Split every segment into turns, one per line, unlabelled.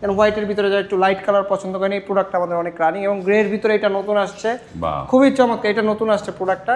কারণ হোয়াইটের ভিতরে যারা একটু লাইট কালার পছন্দ করেন এই প্রোডাক্টটা আমাদের অনেক রানিং এবং গ্রের ভিতরে এটা নতুন আসছে। খুবই চমৎকার এটা নতুন আসছে প্রোডাক্টটা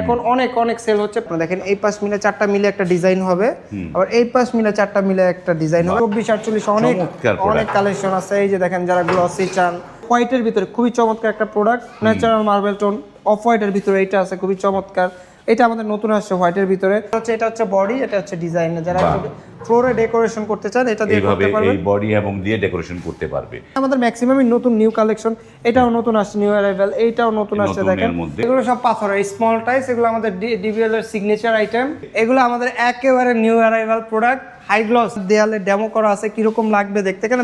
এখন অনেক অনেক সেল হচ্ছে। আপনারা দেখেন এই পাশ মিলে চারটা মিলে একটা ডিজাইন হবে। আবার এই পাশ মিলে চারটা মিলে একটা ডিজাইন হবে। চব্বিশ আটচল্লিশ অনেক অনেক কালেকশন আছে। এই যে দেখেন যারা গ্লসি চান হোয়াইটের ভিতরে খুবই চমৎকার একটা product natural marble tone of হোয়াইটের ভিতরে এটা আছে খুবই চমৎকার। এটা আমাদের নতুন আসছে হোয়াইটের ভিতরে। হচ্ছে এটা হচ্ছে বডি এটা হচ্ছে ডিজাইন যারা ফ্লোরে ডেকোরেশন করতে চান এটা দিয়ে করতে পারবেন।
এই বডি এবং দিয়ে ডেকোরেশন করতে পারবে।
আমাদের ম্যাক্সিমামই নতুন নিউ কালেকশন এটাও নতুন আসছে নিউ অ্যারাইভেল এইটাও নতুন আসছে দেখেন। এগুলো সব পাথরের স্মল টাইস এগুলো আমাদের ডিবিএল এর সিগনেচার আইটেম এগুলো আমাদের একেবারে new arrival product high gloss দেয়ালে ডেমো করা আছে কীরকম লাগবে দেখতে। কেন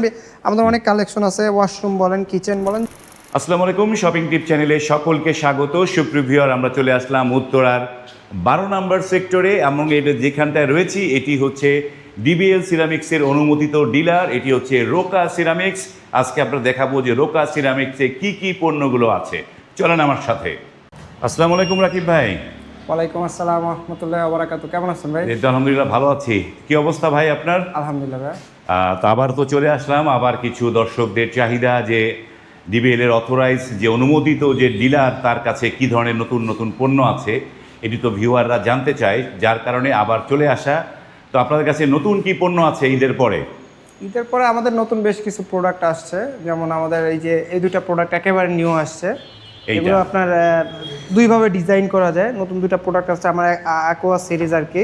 আমাদের অনেক কালেকশন আছে ওয়াশরুম বলেন কিচেন বলেন।
আসসালামু আলাইকুম শপিং টিপ চ্যানেলে সকলকে স্বাগত। সুপ্রিভিয়র আমরা চলে আসলাম উত্তরার বারো নাম্বার সেক্টরে। এবং এটা যেখানটায় রয়েছি এটি হচ্ছে ডিবিএল সিরামিক্সের অনুমোদিত ডিলার। এটি হচ্ছে রোকা সিরামিক্স আজকে আমরা দেখাবো যে রোকা সিরামিক্সে কি কি পণ্যগুলো আছে। চলেন আমার সাথে। আসসালামু আলাইকুম রাকিব ভাই।
ওয়ালাইকুম আসসালাম রহমতুল্লাহ বারাকাতু কেমন আছেন ভাই?
এই তো আলহামদুলিল্লাহ ভালো আছি। কি অবস্থা ভাই আপনার?
আলহামদুলিল্লাহ। ভাই
তো আবার তো চলে আসলাম। আবার কিছু দর্শকদের চাহিদা যে ডিবিএল এর অথরাইজ যে অনুমোদিত যে ডিলার, তার কাছে কি ধরনের নতুন নতুন পণ্য আছে, এটি তো ভিউয়াররা জানতে চায়, যার কারণে আবার চলে আসা তো আপনাদের কাছে নতুন কি পণ্য আছে ঈদের পরে
ঈদের পরে আমাদের নতুন বেশ কিছু প্রোডাক্ট আসছে, যেমন আমাদের এই যে, এই দুটা প্রোডাক্ট একেবারে নিউ আসছে? এগুলো আপনার দুইভাবে ডিজাইন করা যায়। নতুন দুইটা প্রোডাক্ট আসছে আমার অ্যাকোয়া সিরিজ আর কি।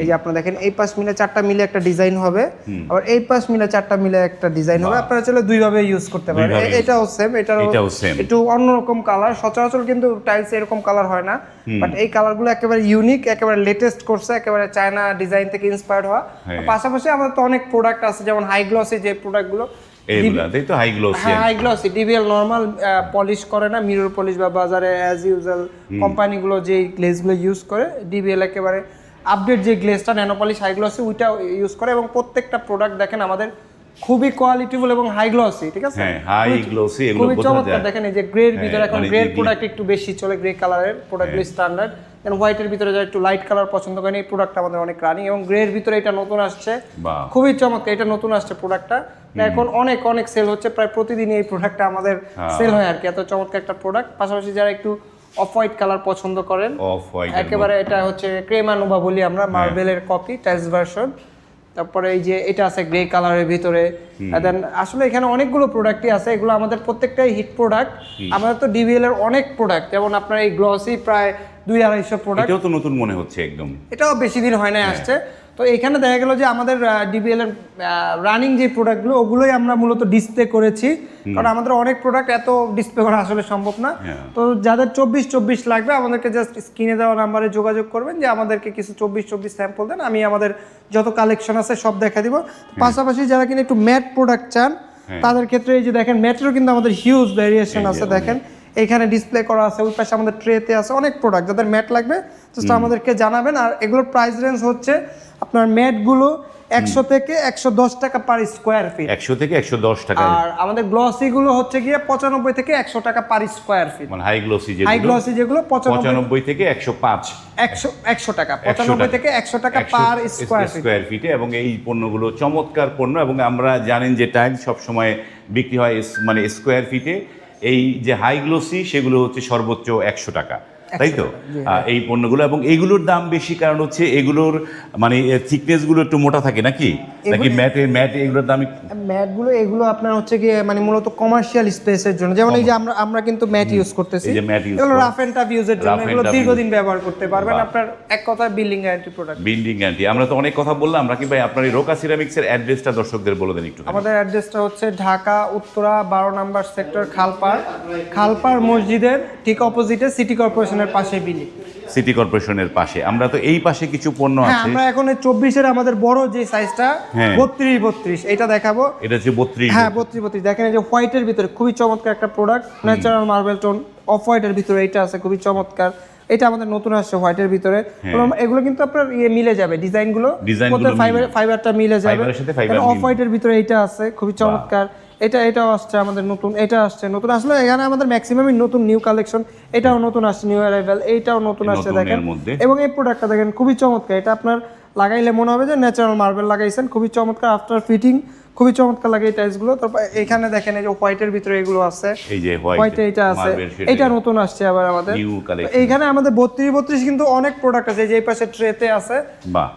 এই যে আপনারা দেখেন এই পাশ মিলে চারটা মিলে একটা ডিজাইন হবে। আবার এই পাশ মিলে চারটা মিলে একটা ডিজাইন হবে। আপনারা চলে দুইভাবে ইউজ করতে পারেন। এটাও সেম এটাও। একটু অন্যরকম কালার সচরাচর কিন্তু টাইলস এরকম কালার হয় না। বাট এই কালারগুলো একেবারে ইউনিক একেবারে লেটেস্ট করছে একেবারে চায়না ডিজাইন থেকে ইন্সপায়ার্ড হওয়া।
হ্যাঁ।
পাশাপাশি আমাদের তো অনেক প্রোডাক্ট আছে যেমন হাই গ্লসি যে প্রোডাক্টগুলো
এইগুলা তাই তো? High glossy
high glossy DBL normal polish করে না মিরর পলিশ বা বাজারে অ্যাজ ইউজুয়াল কোম্পানিগুলো যে গ্লেজগুলো ইউজ করে ডিবিএল একেবারে আপডেট যে গ্লেজটা ন্যানো পলিশ হাই গ্লসি ওইটা ইউজ করে এবং প্রত্যেকটা প্রোডাক্ট দেখেন আমাদের খুবই কোয়ালিটিফুল এবং হাই গ্লসি ঠিক আছে?
হ্যাঁ হাই গ্লোসি এগুলো বোঝা যায়।
দেখেন এই যে গ্রের
হ্যাঁ,
ভিতরে এখন
মানে
গ্রের
যে-
প্রোডাক্ট একটু বেশি চলে গ্রে কালারের প্রোডাক্টগুলো স্ট্যান্ডার্ড দেন হোয়াইটের ভিতরে যারা একটু লাইট কালার পছন্দ করেন এই প্রোডাক্টটা আমাদের অনেক রানিং এবং গ্রের ভিতরে এটা নতুন আসছে। খুবই চমৎকার এটা নতুন আসছে প্রোডাক্টটা এখন অনেক অনেক সেল হচ্ছে প্রায় প্রতিদিনই এই প্রোডাক্টটা আমাদের
হ্যাঁ।
সেল হয় আর কি। এত চমৎকার একটা প্রোডাক্ট পাশাপাশি যারা একটু অফ হোয়াইট কালার পছন্দ করেন
অফ হোয়াইট
একেবারে এটা হচ্ছে ক্রেমানুভা বলি আমরা
হ্যাঁ।
মার্বেলের কপি টাইলস ভার্সন তারপরে এই যে এটা আছে গ্রে কালারের ভিতরে। দেন আসলে এখানে অনেকগুলো প্রোডাক্টই আছে এগুলো আমাদের প্রত্যেকটাই হিট প্রোডাক্ট আমাদের তো ডিবিএল এর অনেক প্রোডাক্ট যেমন আপনার এই গ্লসি প্রায় দুই আড়াইশো প্রোডাক্ট
এটাও তো নতুন মনে হচ্ছে একদম।
এটাও বেশি দিন হয় নাই আসছে। তো এখানে দেখা গেল যে আমাদের ডিবিএল এর রানিং যে প্রোডাক্টগুলো ওগুলোই আমরা মূলত ডিসপ্লে করেছি। কারণ আমাদের অনেক প্রোডাক্ট এত ডিসপ্লে করা আসলে সম্ভব না।
হ্যাঁ।
তো যাদের চব্বিশ চব্বিশ লাগবে আমাদেরকে জাস্ট স্ক্রিনে দেওয়া নাম্বারে যোগাযোগ করবেন যে আমাদেরকে কিছু চব্বিশ চব্বিশ স্যাম্পল দেন। আমি আমাদের যত কালেকশন আছে সব দেখা দিব। পাশাপাশি যারা কিনা একটু ম্যাট প্রোডাক্ট চান তাদের ক্ষেত্রে এই যে দেখেন ম্যাটেরও কিন্তু আমাদের হিউজ ভ্যারিয়েশন আছে দেখেন। এখানে ডিসপ্লে করা আছে ওই পাশে আমাদের ট্রেতে আছে অনেক প্রোডাক্ট যাদের ম্যাট লাগবে জাস্ট আমাদেরকে জানাবেন। আর এগুলোর প্রাইস রেঞ্জ হচ্ছে আপনার ম্যাটগুলো একশো থেকে একশো দশ টাকা পার স্কোয়ার ফিট
একশো থেকে একশো দশ টাকা।
আর আমাদের গ্লসি গুলো হচ্ছে গিয়ে পঁচানব্বই থেকে একশো টাকা পার স্কোয়ার ফিট
মানে হাই গ্লোসি
হাই গ্লসি যেগুলো পঁচানব্বই
পঁচানব্বই থেকে একশো পাঁচ।
একশো একশো টাকা পঁচানব্বই থেকে একশো টাকা পার স্কোয়ার
স্কোয়ার ফিটে এবং এই পণ্যগুলো চমৎকার পণ্য এবং আমরা জানেন যে টাইল সবসময় বিক্রি হয় মানে স্কোয়ার ফিটে এই যে হাইগ্লোসি সেগুলো হচ্ছে সর্বোচ্চ একশো টাকা। তাই তো? এই পণ্যগুলো এবং এইগুলোর দাম বেশি কারণ হচ্ছে এগুলোর মানে থিকনেসগুলো একটু মোটা থাকে নাকি? নাকি ম্যাটে ম্যাট এগুলোর দাম
ম্যাটগুলো এগুলো আপনার হচ্ছে গিয়ে মানে মূলত কমার্শিয়াল স্পেসের জন্য। যেমন এই যে আমরা আমরা কিন্তু ম্যাট ইউজ করতেছি।
এই যে use
এগুলো। রাফ এন্ড টাফ ইউজের জন্য। এগুলো দীর্ঘদিন ব্যবহার করতে পারবেন। আপনার এক কথায় building guarantee product
building guarantee আমরা তো অনেক কথা বললাম। রাকিব ভাই আপনার এই রোকা সিরামিক্সের অ্যাড্রেসটা দর্শকদের বলে দেন একটু
আমাদের অ্যাড্রেসটা হচ্ছে ঢাকা উত্তরা বারো নাম্বার সেক্টর খালপাড়। খালপাড় মসজিদের ঠিক অপোজিটে সিটি কর্পোরেশনের পাশে বিলি।
সিটি কর্পোরেশনের পাশে। আমরা তো এই পাশে কিছু পণ্য
হ্যাঁ
আছে।
আমরা এখন চব্বিশের আমাদের বড় যে সাইজটা
হ্যাঁ।
বত্রিশ বত্রিশ এটা দেখাবো।
এটা হচ্ছে বত্রিশ
হ্যাঁ বত্রিশ। বত্রিশ দেখেন এই যে হোয়াইটের ভিতরে খুবই চমৎকার একটা product natural marble tone of হোয়াইটের ভিতরে এটা আছে খুবই চমৎকার। এটা আমাদের নতুন আসছে হোয়াইটের ভিতরে। এবং এগুলো কিন্তু আপনার ইয়ে মিলে যাবে ডিজাইনগুলো।
গুলো
ফাইবার ফাইবারটা মিলে। যাবে। অফ হোয়াইটের ভিতরে এটা আছে খুবই চমৎকার। এটা এটাও আসছে আমাদের নতুন এটা আসছে নতুন। আসলে এখানে আমাদের ম্যাক্সিমামই নতুন নিউ কালেকশন এটাও নতুন আসছে নিউ অ্যারাইভেল এইটাও নতুন আসছে দেখেন। এবং এই প্রোডাক্টটা দেখেন খুবই চমৎকার। এটা আপনার লাগাইলে মনে হবে যে ন্যাচারাল মার্বেল লাগাইছেন খুবই চমৎকার। আফটার ফিটিং খুবই চমৎকার লাগে এই টাইলসগুলো। তারপর এখানে দেখেন এই যে হোয়াইটের ভিতরে এগুলো আছে।
এই যে হোয়াইট
এটা আছে। এটা নতুন আসছে আবার আমাদের। এইখানে আমাদের বত্রিশ বত্রিশ কিন্তু অনেক প্রোডাক্ট আছে। এই যে এই পাশে ট্রেতে আছে।
বাহ।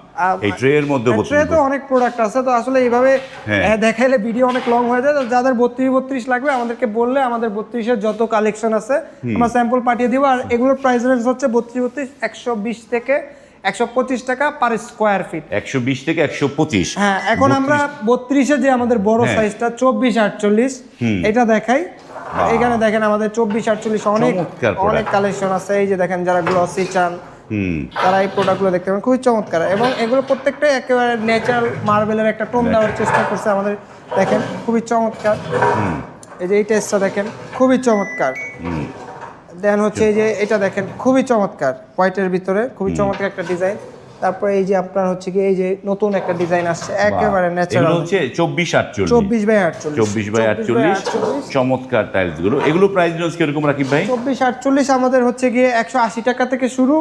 এই ট্রে এর মধ্যে
ট্রে তো অনেক প্রোডাক্ট আছে। তো আসলে এইভাবে
হ্যাঁ।
দেখাইলে ভিডিও অনেক লং হয়ে যায়। যাদের বত্রিশ বত্রিশ লাগবে আমাদেরকে বললে আমাদের বত্রিশের যত কালেকশন আছে আমরা স্যাম্পল পাঠিয়ে দিব। আর এগুলোর প্রাইস রেঞ্জ হচ্ছে বত্রিশ বত্রিশ একশো বিশ থেকে একশো পঁচিশ টাকা পার স্কোয়ার ফিট
একশো বিশ থেকে একশো পঁচিশ।
হ্যাঁ এখন আমরা বত্রিশে। যে আমাদের বড়
হ্যাঁ।
সাইজটা চব্বিশ আটচল্লিশ এটা দেখাই। এখানে দেখেন আমাদের চব্বিশ আটচল্লিশ অনেক অনেক কালেকশন আছে। এই যে দেখেন যারা গ্লসি চান
হুম।
তারা এই প্রোডাক্টগুলো দেখতে পাবেন খুবই চমৎকার। এবং এগুলো প্রত্যেকটাই একেবারে ন্যাচারাল মার্বেলের একটা টোন দেওয়ার চেষ্টা করছে আমাদের। দেখেন খুবই চমৎকার। এই যে এই টেস্টটা দেখেন খুবই চমৎকার। দেন হচ্ছে এই যে এটা দেখেন খুবই চমৎকার হোয়াইটের ভিতরে খুবই চমৎকার একটা ডিজাইন তারপরে এই যে আপনার হচ্ছে কি এই যে নতুন একটা ডিজাইন আসছে একেবারে ন্যাচারাল
হচ্ছে চব্বিশ আটচল্লিশ।
চব্বিশ বাই আটচল্লিশ।
চব্বিশ বাই আটচল্লিশ চমৎকার টাইলসগুলো এগুলো প্রাইস রেঞ্জ কীরকম রাখি ভাই?
চব্বিশ আটচল্লিশ আমাদের হচ্ছে গিয়ে একশো আশি টাকা থেকে শুরু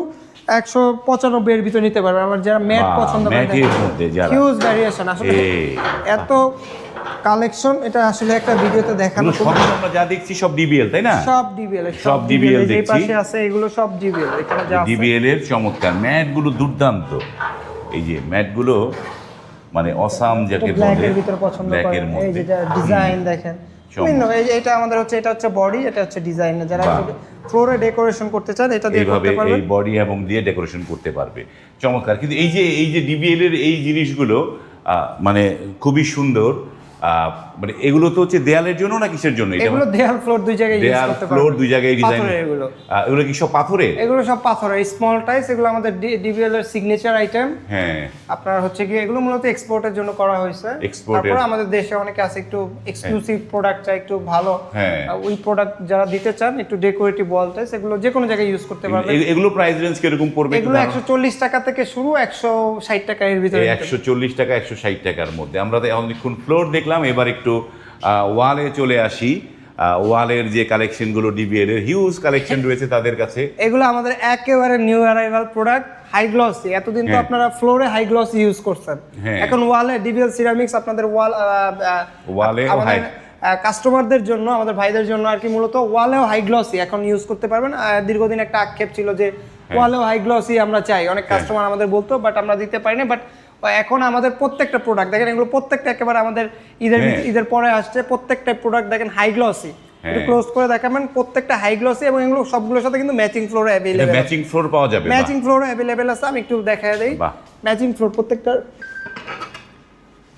একশো পঁচানব্বই এর ভিতরে নিতে পারবে। আমার যারা ম্যাট পছন্দ করে
ম্যাটের মধ্যে যারা
হিউজ ভ্যারিয়েশন আসলে এত কালেকশন এটা আসলে একটা ভিডিওতে দেখানো খুব
সব আমরা যা দেখছি সব ডিবিএল তাই না?
সব ডিবিএল
সব
ডিবিএল
দেখছি।
পাশে আছে এগুলো সব ডিবিএল এখানে যা আছে।
ডিবিএল এর চমৎকার। ম্যাটগুলো দুর্দান্ত। এই যে ম্যাটগুলো মানে অসাম যাকে বলে
এর ভিতরে পছন্দ করে। এই
মধ্যে।
যে ডিজাইন দেখেন। বিভিন্ন এই যে এটা আমাদের হচ্ছে এটা হচ্ছে বডি এটা হচ্ছে ডিজাইন যারা। ফ্লোরে ডেকোরেশন করতে চান এটা দিয়ে করতে পারবেন।
এই বডি এবং দিয়ে ডেকোরেশন করতে পারবে। চমৎকার। কিন্তু এই যে এই যে ডিবিএল এর এই জিনিসগুলো মানে খুবই সুন্দর। Uh, মানে এগুলো তো হচ্ছে দেয়ালের জন্য না কিসের জন্য?
এগুলো দেয়াল ফ্লোর দুই জায়গায় ইউজ
দেয়াল
করতে
ফ্লোর দুই জায়গায় ডিজাইন
এগুলো।
এগুলো কি সব পাথরের
এগুলো সব পাথরের স্মল টাইস এগুলো আমাদের ডিবিএল এর সিগনেচার আইটেম
হ্যাঁ।
আপনার হচ্ছে কি এগুলো মূলত এক্সপোর্টের জন্য করা হয়েছে। তারপরে আমাদের দেশে অনেকে আছে একটু এক্সক্লুসিভ প্রোডাক্ট চাই একটু ভালো।
হ্যাঁ।
ওই প্রোডাক্ট যারা দিতে চান একটু ডেকোরেটিভ ওয়াল টাইস এগুলো যে কোনো জায়গায় ইউজ করতে পারবেন।
এগুলো প্রাইস রেঞ্জ কীরকম পড়বে
এগুলো
জানাও?
একশো চল্লিশ টাকা থেকে শুরু একশো ষাট টাকা এর ভিতরে।
এই একশো চল্লিশ টাকা একশো ষাট টাকার মধ্যে। আমরা তো অনেকক্ষণ ফ্লোর দেখলাম এবার একটু আহ, ওয়ালে চলে আসি। ওয়ালের যে কালেকশনগুলো ডিবিএল এর হিউজ কালেকশন রয়েছে তাদের কাছে।
এগুলো আমাদের একেবারে new arrival product high glossy এতদিন তো
হ্যাঁ।
আপনারা ফ্লোরে হাই গ্লস ইউজ করছেন।
হ্যাঁ।
এখন ওয়ালে ডিবিএল সিরামিক্স আপনাদের ওয়াল আমাদের
high-
কাস্টমারদের জন্য আমাদের ভাইদের জন্য আর কি মূলত ওয়ালেও হাই গ্লসি এখন ইউজ করতে পারবেন। দীর্ঘদিন একটা আক্ষেপ ছিল যে
হ্যাঁ।
ওয়ালেও হাই গ্লসি আমরা চাই। অনেক কাস্টমার আমাদের বলতো বাট আমরা দিতে পারি না বাট এখন আমাদের প্রত্যেকটা প্রোডাক্ট দেখেন এগুলো প্রত্যেকটা একেবারে আমাদের ঈদের
হ্যাঁ।
ঈদের পরে আসছে প্রত্যেকটা প্রোডাক্ট দেখেন হাই গ্লসি একটু। ক্লোজ করে দেখাবেন প্রত্যেকটা হাই গ্লসি এবং এগুলো সবগুলোর সাথে কিন্তু ম্যাচিং ফ্লোরে অ্যাভেলেবেল
ম্যাচিং ফ্লোর পাওয়া যাবে
ম্যাচিং ফ্লোর অ্যাভেলেবেল আছে আমি একটু দেখায় দেই। ম্যাচিং ফ্লোর প্রত্যেকটা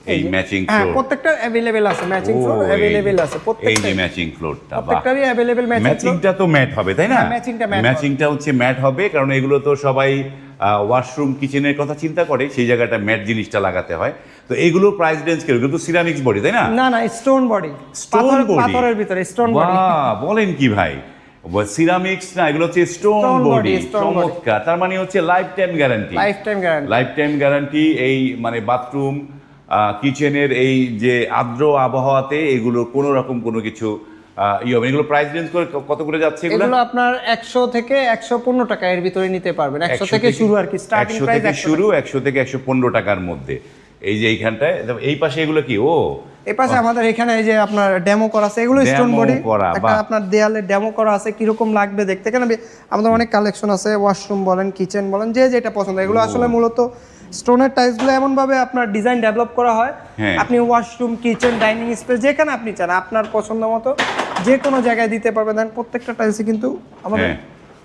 এই ম্যাচিং ফ্লোর
প্রত্যেকটা অ্যাভেলেবেল আছে ম্যাচিং ফ্লোর অ্যাভেলেবেল আছে
এই যে ম্যাচিং ফ্লোরটা
প্রত্যেকটারই অ্যাভেলেবেল ম্যাচিং
ম্যাচিংটা তো ম্যাট হবে তাই না?
matchingটা
ম্যাচিংটা হচ্ছে ম্যাট হবে কারণ এগুলো তো সবাই ওয়াশরুম কিচেনের কথা চিন্তা করে সেই জায়গাটা ম্যাট জিনিসটা লাগাতে হয়। তো এগুলো প্রাইস রেঞ্জ কীরকম? কিন্তু সিরামিক্স বডি তাই না?
না না স্টোন বডি
স্টোন বডি
পাথরের ভিতরে স্টোন বডি
বাহ বলেন কি ভাই? সিরামিক্স না এগুলো হচ্ছে স্টোন বডি চমৎকার। তার মানে হচ্ছে lifetime guarantee
lifetime guarantee
lifetime guarantee এই মানে বাথরুম কিচেনের এই যে আর্দ্র আবহাওয়াতে এগুলো কোনো রকম কোনো কিছু আহ, ইয়ে। এগুলো প্রাইস রেঞ্জ করে কত করে যাচ্ছে এগুলো?
এগুলো আপনার একশো থেকে একশো পনেরো টাকা এর ভিতরে নিতে পারবেন। একশো থেকে শুরু আর কি স্টার্টিং প্রাইস
থেকে শুরু একশো থেকে একশো পনেরো টাকার মধ্যে। এই যে এইখানটায় এই পাশে এগুলো কি? ও।
এই পাশে আমাদের এখানে এই যে আপনার ডেমো করা আছে এগুলো স্টোন বডি একটা আপনার দেয়ালে ডেমো করা আছে কীরকম লাগবে দেখতে? কেন আমাদের অনেক কালেকশন আছে ওয়াশরুম বলেন কিচেন বলেন যে যেটা পছন্দ। এগুলো আসলে মূলত স্টোনের টাইলসগুলো এমন ভাবে আপনার ডিজাইন ডেভেলপ করা হয়।
হ্যাঁ।
আপনি ওয়াশরুম কিচেন ডাইনিং স্পেস যেখানে আপনি চান আপনার পছন্দ মতো যে কোনো জায়গায় দিতে পারবেন। দেন প্রত্যেকটা টাইলসই কিন্তু আমাদের।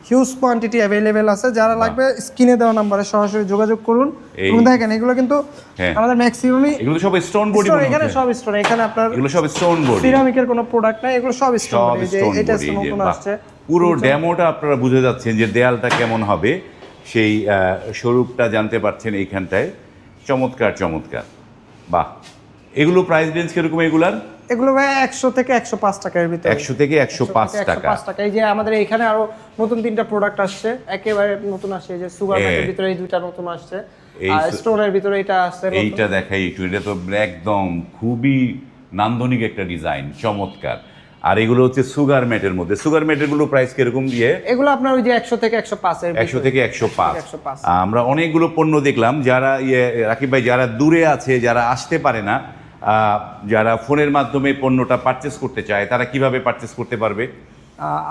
হিউজ কোয়ান্টিটি অ্যাভেলেবেল আছে। যারা লাগবে স্ক্রিনে দেওয়া নাম্বারে সরাসরি যোগাযোগ করুন। এবং দেখেন এগুলো কিন্তু
হ্যাঁ।
আমাদের ম্যাক্সিমামই
এগুলো সব স্টোন বডি
এখানে সব স্টোন এখানে আপনার
এগুলো সব স্টোন বডি
সিরামিকের কোনো প্রোডাক্ট নাই এগুলো সব স্টোন
স্টোন
এটা
বডি
নতুন আসছে।
পুরো ডেমোটা আপনারা বুঝে যাচ্ছেন যে দেয়ালটা কেমন হবে। সেই স্বরূপটা জানতে পারছেন এইখানটায়। চমৎকার চমৎকার। বাহ। এগুলো প্রাইস রেঞ্জ কীরকম এগুলার?
এগুলো ভাই একশো থেকে একশো পাঁচ টাকার ভিতরে।
একশো থেকে একশো পাঁচ টাকা।
105 টাকা। এই যে আমাদের এখানে আরও নতুন তিনটা প্রোডাক্ট আসছে। একেবারে নতুন আসছে। এই যে সুগার
হ্যাঁ।
ভিতরে এই দুইটা নতুন আসছে।
এই
আর স্টোনের ভিতরে এটা আসছে
এইটা দেখাই একটু। এটা তো একদম খুবই নান্দনিক একটা ডিজাইন চমৎকার। আর এগুলো হচ্ছে সুগার ম্যাটের মধ্যে। সুগার ম্যাটেরগুলো প্রাইস কীরকম দিয়ে?
এগুলো আপনার ওই যে একশো থেকে একশো পাঁচ
একশো থেকে একশো পাঁচ। আমরা অনেকগুলো পণ্য দেখলাম যারা ইয়ে রাকিব ভাই যারা দূরে আছে যারা আসতে পারে না যারা ফোনের মাধ্যমে পণ্যটা পারচেস করতে চায় তারা কীভাবে পারচেস করতে পারবে?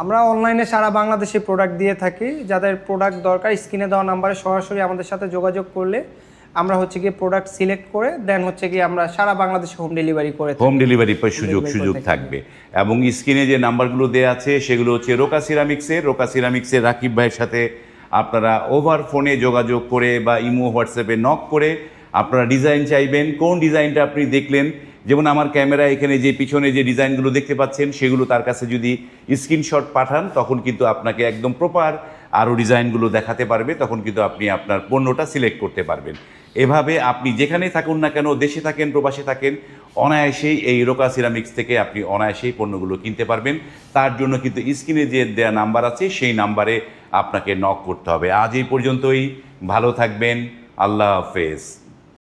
আমরা অনলাইনে সারা বাংলাদেশে প্রোডাক্ট দিয়ে থাকি। যাদের প্রোডাক্ট দরকার স্ক্রিনে দেওয়া নাম্বারে সরাসরি আমাদের সাথে যোগাযোগ করলে আমরা হচ্ছে গিয়ে প্রোডাক্ট সিলেক্ট করে দেন হচ্ছে গিয়ে আমরা সারা বাংলাদেশে হোম ডেলিভারি করে
হোম ডেলিভারি সুযোগ সুযোগ থাকবে। এবং স্ক্রিনে যে নাম্বারগুলো দেওয়া আছে সেগুলো হচ্ছে রোকা সিরামিক্সের রোকা সিরামিক্সের রাকিব ভাইয়ের সাথে আপনারা ওভার ফোনে যোগাযোগ করে বা ইমো হোয়াটসঅ্যাপে নক করে আপনারা ডিজাইন চাইবেন। কোন ডিজাইনটা আপনি দেখলেন? যেমন আমার ক্যামেরা এখানে যে পিছনে যে ডিজাইনগুলো দেখতে পাচ্ছেন সেগুলো তার কাছে যদি স্ক্রিনশট পাঠান তখন কিন্তু আপনাকে একদম প্রপার আরও ডিজাইনগুলো দেখাতে পারবে। তখন কিন্তু আপনি আপনার পণ্যটা সিলেক্ট করতে পারবেন। এভাবে আপনি যেখানেই থাকুন না কেন, দেশে থাকেন, প্রবাসে থাকেন, অনায়াসেই এই রোকা সিরামিক্স থেকে আপনি অনায়াসেই পণ্যগুলো কিনতে পারবেন। তার জন্য কিন্তু স্ক্রিনে যে দেওয়া নাম্বার আছে, সেই নাম্বারে আপনাকে নক করতে হবে। আজ এই পর্যন্তই। ভালো থাকবেন। আল্লাহ হাফেজ।